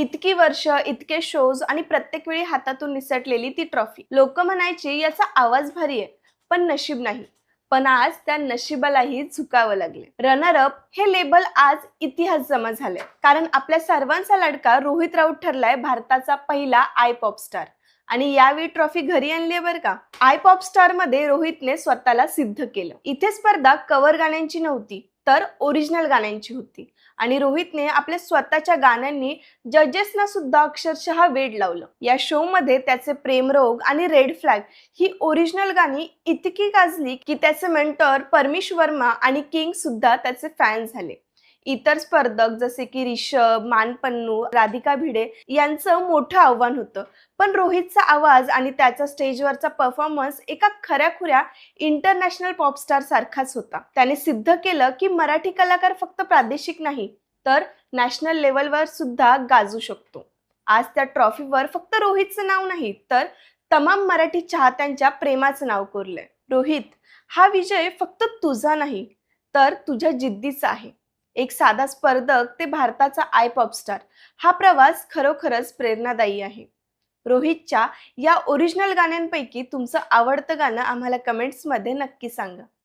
इतकी वर्ष इतके शोज आणि प्रत्येक वेळी हातातून निसटलेली ती ट्रॉफी लोक म्हणायची याचा आवाज भारी आहे पण नशीब नाही. पण आज त्या नशिबालाही झुकावं लागले. रनर अप हे लेबल आज इतिहास जमा झाले कारण आपल्या सर्वांचा लडका रोहित राऊत ठरलाय भारताचा पहिला आय पॉप स्टार आणि यावेळी ट्रॉफी घरी आणली आहे बरं का? आय पॉप स्टारमध्ये रोहितने स्वतःला सिद्ध केलं. इथे स्पर्धा कव्हर गाण्यांची नव्हती. तर ओरिजिनल गाण्यांची होती. आणि रोहितने आपल्या स्वतःच्या गाण्यांनी जजेसना सुद्धा अक्षरशः वेड लावलं. या शो मध्ये त्याचे प्रेमरोग आणि रेड फ्लॅग ही ओरिजिनल गाणी इतकी गाजली की त्याचे मेंटर परमिश वर्मा आणि किंग सुद्धा त्याचे फॅन झाले. इतर स्पर्धक जसे की रिषभ मानपन्नू राधिका भिडे यांचं मोठं आव्हान होतं. पण रोहितचा आवाज आणि त्याचा स्टेजवरचा परफॉर्मन्स एका खऱ्याखुऱ्या इंटरनॅशनल पॉपस्टार सारखाच होता. त्याने सिद्ध केलं की मराठी कलाकार फक्त प्रादेशिक नाही तर नॅशनल लेवलवर सुद्धा गाजू शकतो. आज त्या ट्रॉफीवर फक्त रोहितचं नाव नाही तर तमाम मराठी चाहत्यांच्या प्रेमाचं नाव कोरलंय. रोहित हा विजय फक्त तुझा नाही तर तुझ्या जिद्दीचा आहे. एक साधा स्पर्धक ते भारताचा आय पॉप स्टार हा प्रवास खरोखरच प्रेरणादायी आहे. रोहितच्या या ओरिजिनल गाण्यांपैकी तुमचं आवडतं गाणं आम्हाला कमेंट्समध्ये नक्की सांगा.